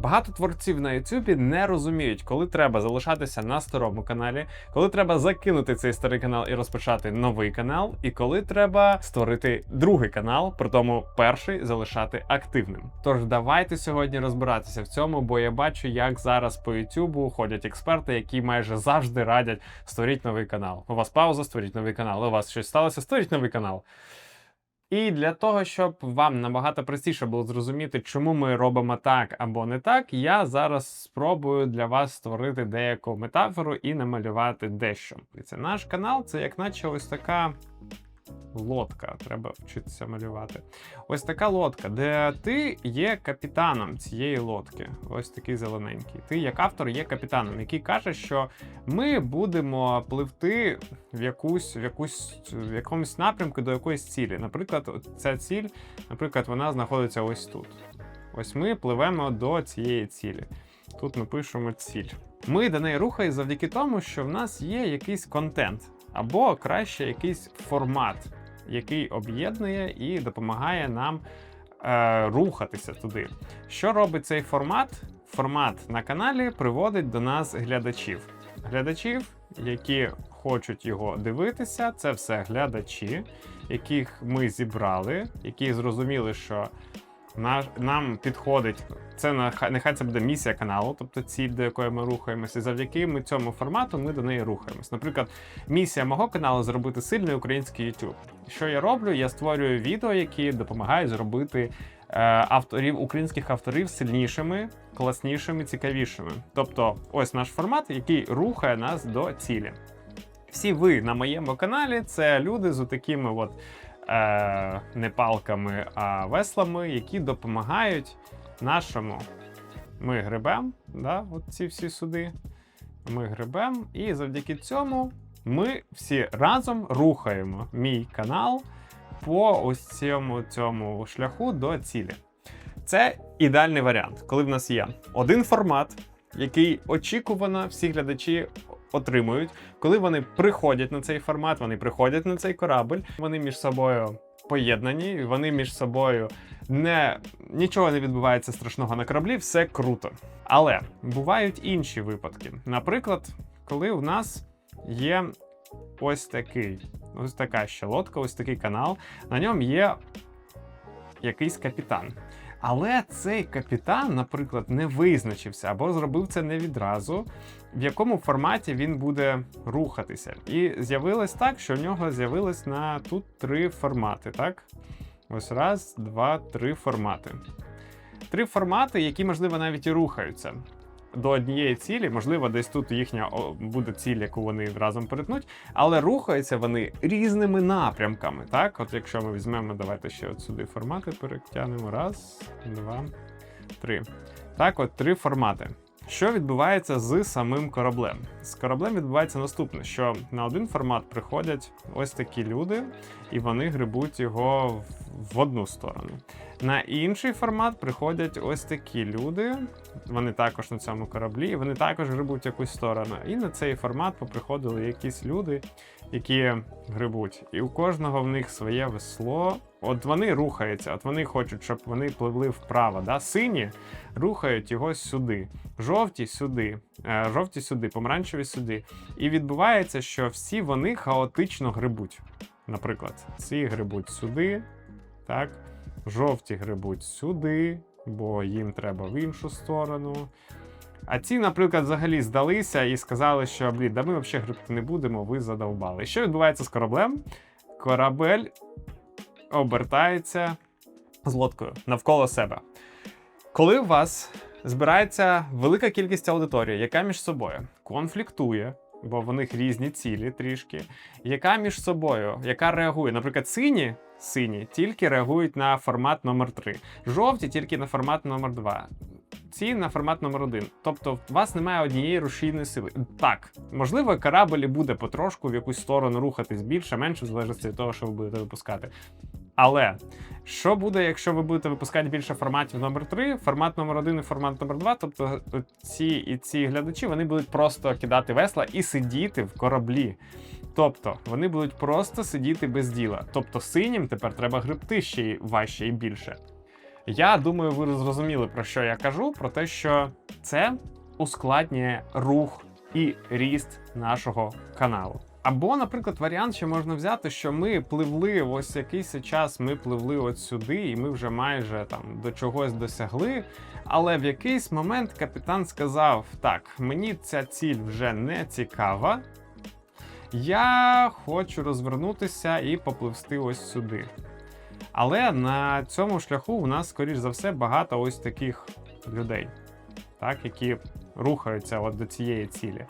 Багато творців на Ютубі не розуміють, коли треба залишатися на старому каналі, коли треба закинути цей старий канал і розпочати новий канал, і коли треба створити другий канал, при тому перший залишати активним. Тож давайте сьогодні розбиратися в цьому, бо я бачу, як зараз по Ютубу ходять експерти, які майже завжди радять створіть новий канал. У вас пауза, створіть новий канал. У вас щось сталося, створіть новий канал. І для того, щоб вам набагато простіше було зрозуміти, чому ми робимо так або не так, я зараз спробую для вас створити деяку метафору і намалювати дещо. Це наш канал, це як наче ось така лодка. Треба вчитися малювати. Ось така лодка, де ти є капітаном цієї лодки. Ось такий зелененький. Ти, як автор, є капітаном, який каже, що ми будемо пливти в якусь, в якусь в якомусь напрямку до якоїсь цілі. Наприклад, ця ціль, наприклад, вона знаходиться ось тут. Ось ми пливемо до цієї цілі. Тут ми пишемо ціль. Ми до неї рухаємо завдяки тому, що в нас є якийсь контент, або краще якийсь формат, який об'єднує і допомагає нам е, рухатися туди. Що робить цей формат? Формат на каналі приводить до нас глядачів. Глядачів, які хочуть його дивитися, це все глядачі, яких ми зібрали, які зрозуміли, що нам підходить. Це нехай це буде місія каналу, тобто ціль, до якої ми рухаємося. І завдяки ми цьому формату ми до неї рухаємось. Наприклад, місія мого каналу зробити сильний український YouTube. Що я роблю? Я створюю відео, які допомагають зробити е, авторів українських авторів сильнішими, класнішими, цікавішими. Тобто, ось наш формат, який рухає нас до цілі. Всі ви на моєму каналі це люди з такими от е, не палками, а веслами, які допомагають нашому. Ми гребем, да, от ці всі суди. Ми гребем, і завдяки цьому ми всі разом рухаємо мій канал по ось цьому, цьому шляху до цілі. Це ідеальний варіант, коли в нас є один формат, який очікувано всі глядачі отримують. Коли вони приходять на цей формат, вони приходять на цей корабль, вони між собою поєднані, вони між собою не нічого не відбувається страшного на кораблі, все круто. Але бувають інші випадки. Наприклад, коли у нас є ось такий, ось така ще лодка, ось такий канал, на ньому є якийсь капітан. Але цей капітан, наприклад, не визначився або зробив це не відразу, в якому форматі він буде рухатися. І з'явилось так, що в нього з'явилось на тут три формати. Так? Ось раз, два, три формати. Три формати, які, можливо, навіть і рухаються. До однієї цілі, можливо, десь тут їхня буде ціль, яку вони разом перетнуть, але рухаються вони різними напрямками. Так, от якщо ми візьмемо, давайте ще от сюди формати перетягнемо. Раз, два, три. Так, от три формати. Що відбувається з самим кораблем? З кораблем відбувається наступне: що на один формат приходять ось такі люди, і вони грибуть його в- одну сторону. На інший формат приходять ось такі люди. Вони також на цьому кораблі, вони також грибуть якусь сторону. І на цей формат поприходили якісь люди, які грибуть. І у кожного в них своє весло. От вони рухаються, от вони хочуть, щоб вони пливли вправо. Да? Сині рухають його сюди, жовті сюди, е, жовті сюди, помаранчеві сюди. І відбувається, що всі вони хаотично грибуть. Наприклад, ці грибуть сюди, так, жовті грибуть сюди, бо їм треба в іншу сторону. А ці, наприклад, взагалі здалися і сказали, що блін, да ми взагалі грибти не будемо, ви задовбали. Що відбувається з кораблем? Корабель обертається з лодкою навколо себе. Коли у вас збирається велика кількість аудиторії, яка між собою конфліктує, бо в них різні цілі трішки, яка між собою, яка реагує, наприклад, сині. Сині тільки реагують на формат номер 3 жовті тільки на формат номер 2 ці на формат номер 1 Тобто, у вас немає однієї рушійної сили. Так, можливо, корабль буде потрошку в якусь сторону рухатись більше, менше, в залежності від того, що ви будете випускати. Але що буде, якщо ви будете випускати більше форматів номер 3 формат номер 1 і формат номер 2 Тобто ці і ці глядачі вони будуть просто кидати весла і сидіти в кораблі. Тобто вони будуть просто сидіти без діла. Тобто синім тепер треба гребти ще й важче і більше. Я думаю, ви зрозуміли про що я кажу, про те, що це ускладнює рух і ріст нашого каналу. Або, наприклад, варіант ще можна взяти, що ми пливли ось якийсь час, ми пливли от сюди, і ми вже майже там до чогось досягли. Але в якийсь момент капітан сказав: так, мені ця ціль вже не цікава. Я хочу розвернутися і попливсти ось сюди. Але на цьому шляху у нас, скоріш за все, багато ось таких людей, так, які рухаються от до цієї цілі.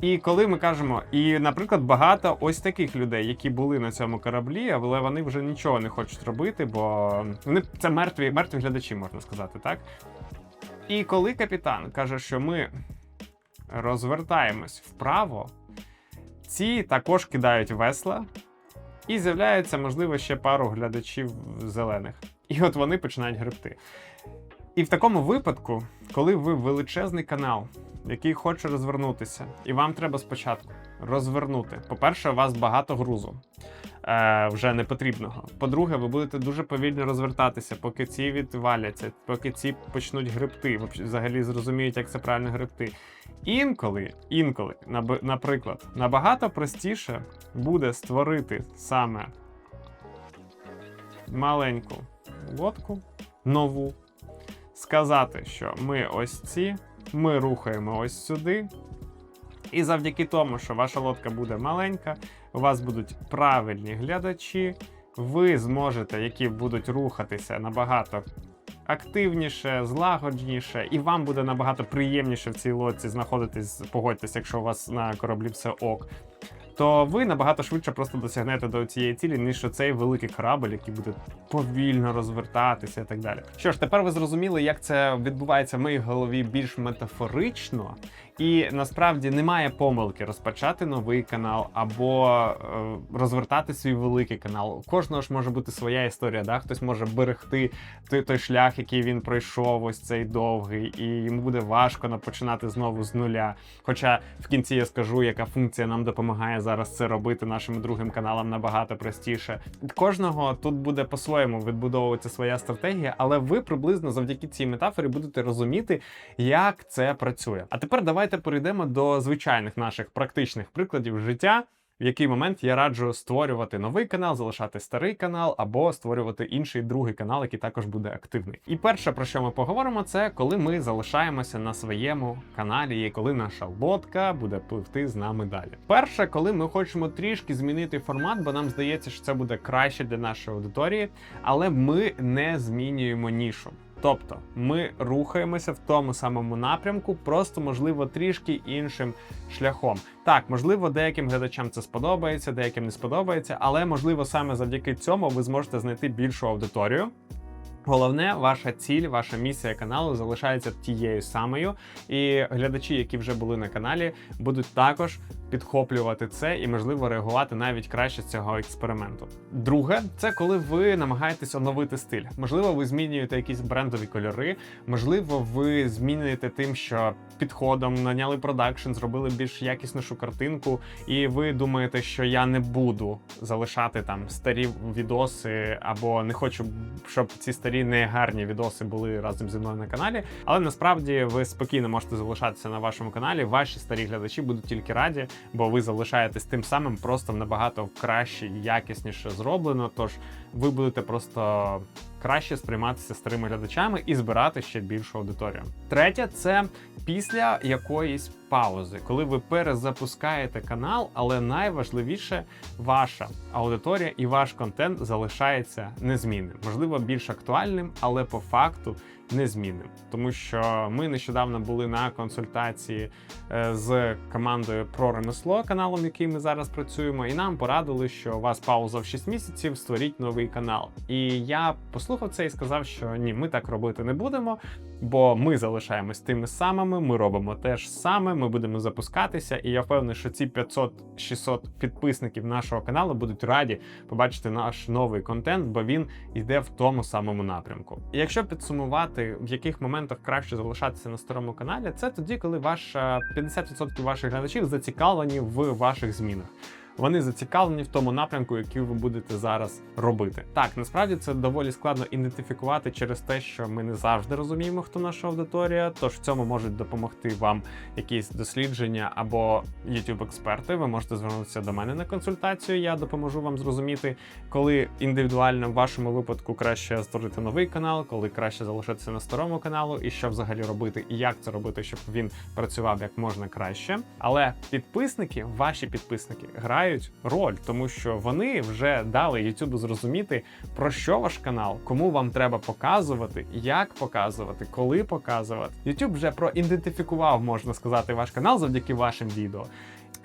І коли ми кажемо, і, наприклад, багато ось таких людей, які були на цьому кораблі, але вони вже нічого не хочуть робити, бо вони це мертві, мертві глядачі, можна сказати, так? І коли капітан каже, що ми розвертаємось вправо, ці також кидають весла, і з'являється, можливо, ще пару глядачів зелених. І от вони починають гребти. І в такому випадку, коли ви величезний канал, який хоче розвернутися, і вам треба спочатку розвернути. По-перше, у вас багато грузу е, вже непотрібного. По-друге, ви будете дуже повільно розвертатися, поки ці відваляться, поки ці почнуть гребти, взагалі зрозуміють, як це правильно гребти. Інколи, інколи, наприклад, набагато простіше буде створити саме маленьку лодку нову, сказати, що ми ось ці, ми рухаємо ось сюди. І завдяки тому, що ваша лодка буде маленька, у вас будуть правильні глядачі, ви зможете, які будуть рухатися набагато активніше, злагодженіше, і вам буде набагато приємніше в цій лодці знаходитись, погодьтесь, якщо у вас на кораблі все ок. То ви набагато швидше просто досягнете до цієї цілі, ніж цей великий корабль, який буде повільно розвертатися і так далі. Що ж, тепер ви зрозуміли, як це відбувається в моїй голові більш метафорично, і насправді немає помилки розпочати новий канал або е, розвертати свій великий канал. У кожного ж може бути своя історія. Да? Хтось може берегти той, той шлях, який він пройшов, ось цей довгий, і йому буде важко починати знову з нуля. Хоча в кінці я скажу, яка функція нам допомагає зараз це робити нашим другим каналам набагато простіше. Кожного тут буде по-своєму відбудовуватися своя стратегія, але ви приблизно завдяки цій метафорі будете розуміти, як це працює. А тепер давайте перейдемо до звичайних наших практичних прикладів життя. В який момент я раджу створювати новий канал, залишати старий канал або створювати інший другий канал, який також буде активний. І перше, про що ми поговоримо, це коли ми залишаємося на своєму каналі, і коли наша лодка буде пливти з нами далі. Перше, коли ми хочемо трішки змінити формат, бо нам здається, що це буде краще для нашої аудиторії, але ми не змінюємо нішу. Тобто ми рухаємося в тому самому напрямку, просто можливо трішки іншим шляхом. Так, можливо, деяким глядачам це сподобається, деяким не сподобається, але можливо саме завдяки цьому ви зможете знайти більшу аудиторію. Головне, ваша ціль, ваша місія каналу залишається тією самою, і глядачі, які вже були на каналі, будуть також підхоплювати це і, можливо, реагувати навіть краще з цього експерименту. Друге, це коли ви намагаєтесь оновити стиль. Можливо, ви змінюєте якісь брендові кольори, можливо, ви змінюєте тим, що підходом наняли продакшн, зробили більш якіснішу картинку, і ви думаєте, що я не буду залишати там старі відоси, або не хочу, щоб ці старі не гарні відоси були разом зі мною на каналі. Але насправді ви спокійно можете залишатися на вашому каналі. Ваші старі глядачі будуть тільки раді бо ви залишаєтесь тим самим просто набагато краще і якісніше зроблено. Тож ви будете просто краще сприйматися старими глядачами і збирати ще більшу аудиторію. Третє це після якоїсь паузи, коли ви перезапускаєте канал, але найважливіше ваша аудиторія і ваш контент залишається незмінним, можливо, більш актуальним, але по факту незмінним. Тому що ми нещодавно були на консультації е, з командою про ремесло каналом, який ми зараз працюємо, і нам порадили, що у вас пауза в 6 місяців, створіть новий канал. І я послухав це і сказав, що ні, ми так робити не будемо, бо ми залишаємось тими самими, ми робимо те ж саме, ми будемо запускатися. І я впевнений, що ці 500-600 підписників нашого каналу будуть раді побачити наш новий контент, бо він йде в тому самому напрямку. І якщо підсумувати, в яких моментах краще залишатися на старому каналі, це тоді, коли ваша 50% ваших глядачів зацікавлені в ваших змінах. Вони зацікавлені в тому напрямку, який ви будете зараз робити. Так, насправді це доволі складно ідентифікувати через те, що ми не завжди розуміємо, хто наша аудиторія. Тож в цьому можуть допомогти вам якісь дослідження або youtube експерти Ви можете звернутися до мене на консультацію. Я допоможу вам зрозуміти, коли індивідуально в вашому випадку краще створити новий канал, коли краще залишитися на старому каналу, і що взагалі робити, і як це робити, щоб він працював як можна краще. Але підписники, ваші підписники, грають роль, тому що вони вже дали YouTube зрозуміти, про що ваш канал, кому вам треба показувати, як показувати, коли показувати. YouTube вже проідентифікував, можна сказати, ваш канал завдяки вашим відео.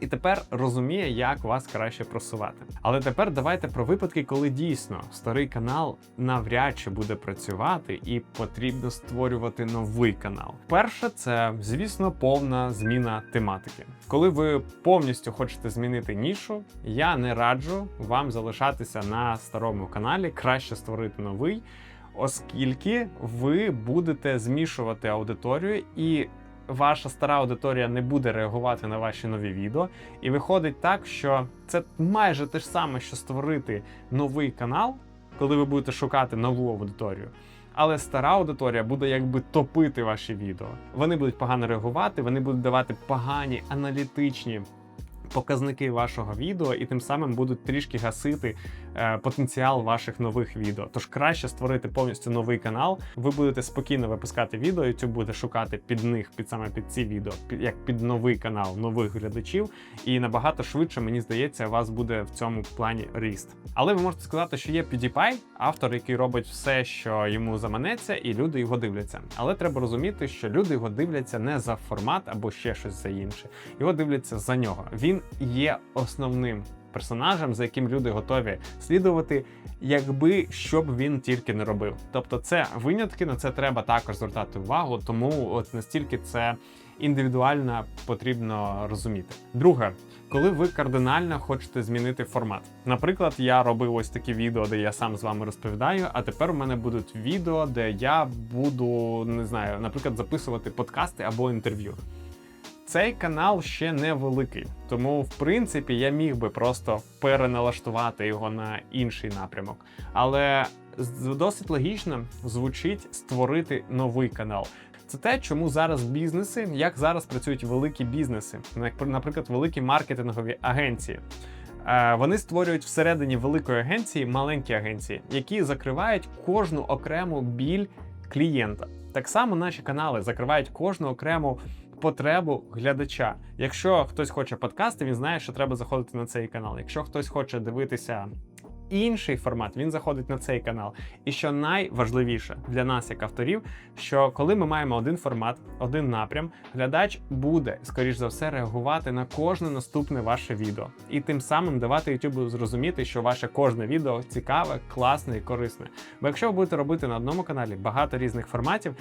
І тепер розуміє, як вас краще просувати. Але тепер давайте про випадки, коли дійсно старий канал навряд чи буде працювати, і потрібно створювати новий канал. Перше, це звісно повна зміна тематики. Коли ви повністю хочете змінити нішу, я не раджу вам залишатися на старому каналі, краще створити новий. Оскільки ви будете змішувати аудиторію і ваша стара аудиторія не буде реагувати на ваші нові відео. І виходить так, що це майже те ж саме, що створити новий канал, коли ви будете шукати нову аудиторію. Але стара аудиторія буде якби топити ваші відео. Вони будуть погано реагувати, вони будуть давати погані аналітичні показники вашого відео, і тим самим будуть трішки гасити потенціал ваших нових відео. Тож краще створити повністю новий канал. Ви будете спокійно випускати відео, YouTube буде шукати під них, під саме під ці відео, як під новий канал нових глядачів. І набагато швидше, мені здається, у вас буде в цьому плані ріст. Але ви можете сказати, що є PewDiePie, автор, який робить все, що йому заманеться, і люди його дивляться. Але треба розуміти, що люди його дивляться не за формат або ще щось за інше. Його дивляться за нього. Він є основним персонажем, за яким люди готові слідувати, якби що б він тільки не робив. Тобто, це винятки, на це треба також звертати увагу, тому от настільки це індивідуально потрібно розуміти. Друге. Коли ви кардинально хочете змінити формат. Наприклад, я робив ось такі відео, де я сам з вами розповідаю, а тепер у мене будуть відео, де я буду не знаю, наприклад, записувати подкасти або інтерв'ю. Цей канал ще не великий, тому в принципі я міг би просто переналаштувати його на інший напрямок. Але досить логічно звучить створити новий канал. Це те, чому зараз бізнеси, як зараз працюють великі бізнеси, наприклад, великі маркетингові агенції. Е, вони створюють всередині великої агенції маленькі агенції, які закривають кожну окрему біль клієнта. Так само наші канали закривають кожну окрему потребу глядача. Якщо хтось хоче подкасти, він знає, що треба заходити на цей канал. Якщо хтось хоче дивитися інший формат, він заходить на цей канал. І що найважливіше для нас, як авторів, що коли ми маємо один формат, один напрям, глядач буде, скоріш за все, реагувати на кожне наступне ваше відео. І тим самим давати YouTube зрозуміти, що ваше кожне відео цікаве, класне і корисне. Бо якщо ви будете робити на одному каналі багато різних форматів.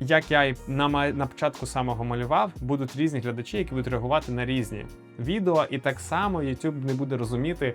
Як я і на на початку самого малював, будуть різні глядачі, які будуть реагувати на різні відео, і так само YouTube не буде розуміти,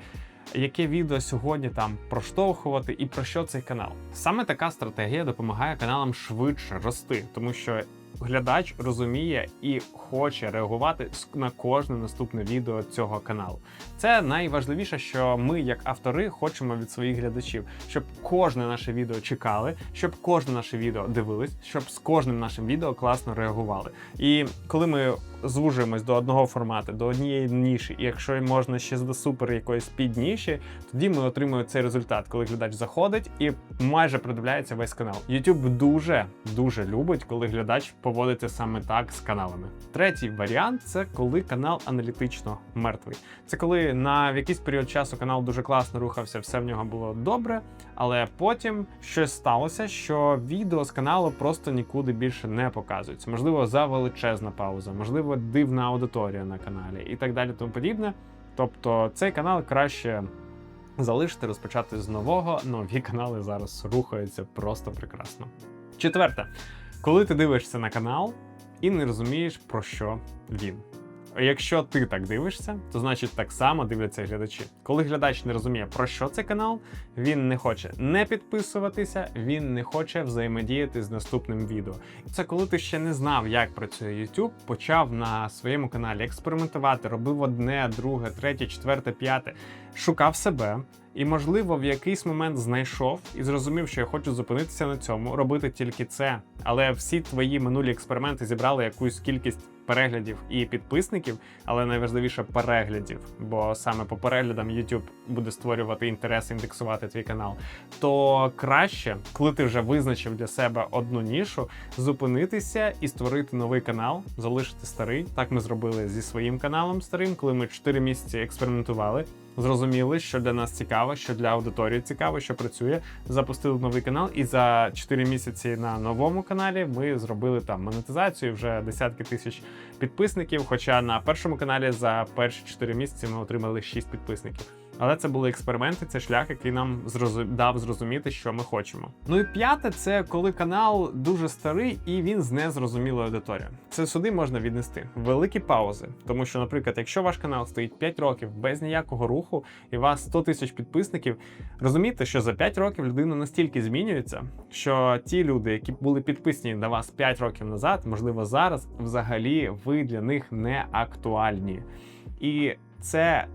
яке відео сьогодні там проштовхувати і про що цей канал. Саме така стратегія допомагає каналам швидше рости, тому що глядач розуміє і хоче реагувати на кожне наступне відео цього каналу. Це найважливіше, що ми, як автори, хочемо від своїх глядачів, щоб кожне наше відео чекали, щоб кожне наше відео дивились, щоб з кожним нашим відео класно реагували. І коли ми звужуємось до одного формату, до однієї ніші, і якщо можна ще до супер якоїсь підніші, тоді ми отримуємо цей результат, коли глядач заходить і майже придивляється весь канал. YouTube дуже дуже любить, коли глядач поводиться саме так з каналами. Третій варіант це коли канал аналітично мертвий. Це коли на якийсь період часу канал дуже класно рухався, все в нього було добре, але потім щось сталося, що відео з каналу просто нікуди більше не показується. Можливо, за величезна пауза, можливо, дивна аудиторія на каналі і так далі, тому подібне. Тобто цей канал краще залишити, розпочати з нового. Нові канали зараз рухаються просто прекрасно. Четверте, коли ти дивишся на канал і не розумієш, про що він. Якщо ти так дивишся, то значить так само дивляться глядачі. Коли глядач не розуміє, про що цей канал, він не хоче не підписуватися, він не хоче взаємодіяти з наступним відео. Це коли ти ще не знав, як працює YouTube, почав на своєму каналі експериментувати, робив одне, друге, третє, четверте, п'яте, шукав себе. І, можливо, в якийсь момент знайшов і зрозумів, що я хочу зупинитися на цьому, робити тільки це. Але всі твої минулі експерименти зібрали якусь кількість переглядів і підписників, але найважливіше переглядів, бо саме по переглядам YouTube буде створювати інтерес, індексувати твій канал. То краще, коли ти вже визначив для себе одну нішу, зупинитися і створити новий канал, залишити старий. Так ми зробили зі своїм каналом старим, коли ми 4 місяці експериментували. Зрозуміли, що для нас цікаво, що для аудиторії цікаво, що працює. Запустили новий канал, і за 4 місяці на новому каналі ми зробили там монетизацію вже десятки тисяч підписників. Хоча на першому каналі за перші 4 місяці ми отримали 6 підписників. Але це були експерименти, це шлях, який нам дав зрозуміти, що ми хочемо. Ну і п'яте, це коли канал дуже старий і він з незрозумілою аудиторією. Це сюди можна віднести великі паузи. Тому що, наприклад, якщо ваш канал стоїть 5 років без ніякого руху, і у вас 100 тисяч підписників, розумійте, що за 5 років людина настільки змінюється, що ті люди, які були підписані на вас 5 років назад, можливо, зараз взагалі ви для них не актуальні. І це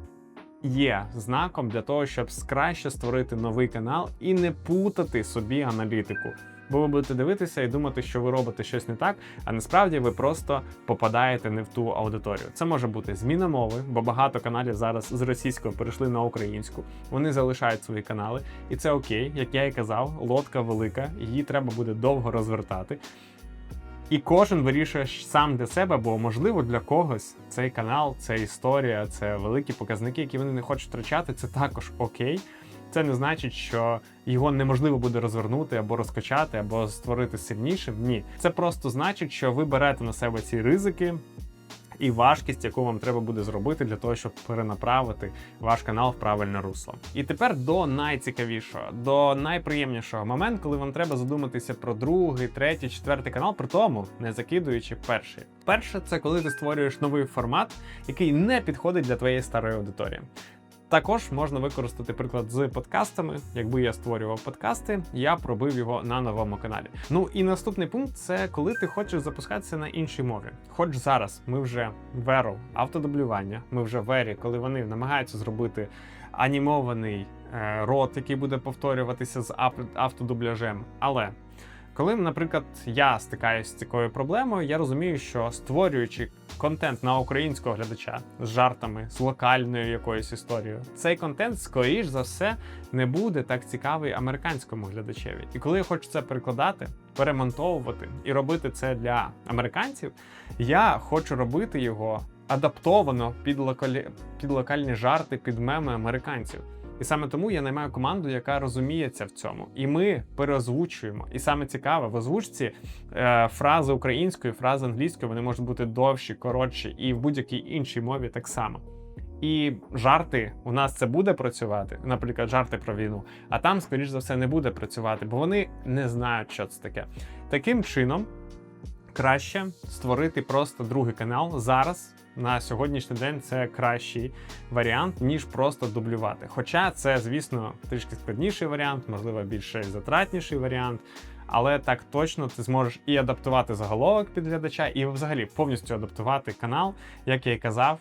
є знаком для того, щоб краще створити новий канал і не путати собі аналітику. Бо ви будете дивитися і думати, що ви робите щось не так, а насправді ви просто попадаєте не в ту аудиторію. Це може бути зміна мови, бо багато каналів зараз з російської перейшли на українську. Вони залишають свої канали, і це окей, як я і казав, лодка велика, її треба буде довго розвертати. І кожен вирішує сам для себе, бо можливо для когось цей канал, це історія, це великі показники, які вони не хочуть втрачати. Це також окей. Це не значить, що його неможливо буде розвернути або розкачати, або створити сильнішим. Ні, це просто значить, що ви берете на себе ці ризики. І важкість, яку вам треба буде зробити для того, щоб перенаправити ваш канал в правильне русло. І тепер до найцікавішого, до найприємнішого моменту, коли вам треба задуматися про другий, третій, четвертий канал, при тому не закидуючи перший. Перше, це коли ти створюєш новий формат, який не підходить для твоєї старої аудиторії. Також можна використати приклад з подкастами. Якби я створював подкасти, я пробив його на новому каналі. Ну і наступний пункт це коли ти хочеш запускатися на іншій мові. Хоч зараз ми вже в еру автодублювання, ми вже в ері, коли вони намагаються зробити анімований е, рот, який буде повторюватися з автодубляжем. Але коли, наприклад, я стикаюся з такою проблемою, я розумію, що створюючи контент на українського глядача з жартами, з локальною якоюсь історією, цей контент, скоріш за все, не буде так цікавий американському глядачеві. І коли я хочу це перекладати, перемонтовувати і робити це для американців, я хочу робити його адаптовано під локалі... під локальні жарти, під меми американців. І саме тому я наймаю команду, яка розуміється в цьому. І ми переозвучуємо. І саме цікаве, в озвучці е, фрази української, фрази англійської вони можуть бути довші, коротші, і в будь-якій іншій мові так само. І жарти у нас це буде працювати, наприклад, жарти про війну, а там, скоріш за все, не буде працювати, бо вони не знають, що це таке. Таким чином, краще створити просто другий канал зараз. На сьогоднішній день це кращий варіант, ніж просто дублювати. Хоча це, звісно, трішки складніший варіант, можливо, більш затратніший варіант. Але так точно ти зможеш і адаптувати заголовок під глядача, і взагалі повністю адаптувати канал, як я і казав,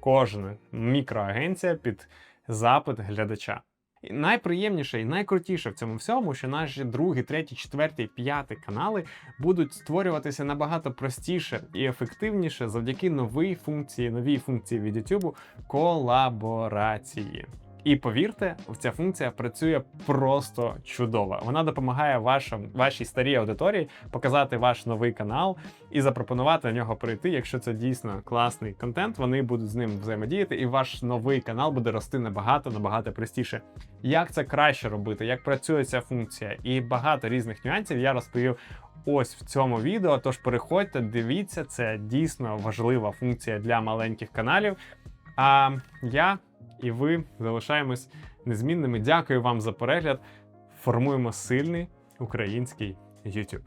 кожна мікроагенція під запит глядача. І найприємніше і найкрутіше в цьому всьому, що наші другий, третій, четвертий, п'ятий канали будуть створюватися набагато простіше і ефективніше завдяки новій функції, новій функції від YouTube колаборації. І повірте, ця функція працює просто чудово. Вона допомагає вашим, вашій старій аудиторії показати ваш новий канал і запропонувати на нього прийти. Якщо це дійсно класний контент, вони будуть з ним взаємодіяти, і ваш новий канал буде рости набагато набагато простіше. Як це краще робити, як працює ця функція, і багато різних нюансів я розповів. Ось в цьому відео. Тож переходьте, дивіться, це дійсно важлива функція для маленьких каналів. А я і ви залишаємось незмінними. Дякую вам за перегляд. Формуємо сильний український YouTube.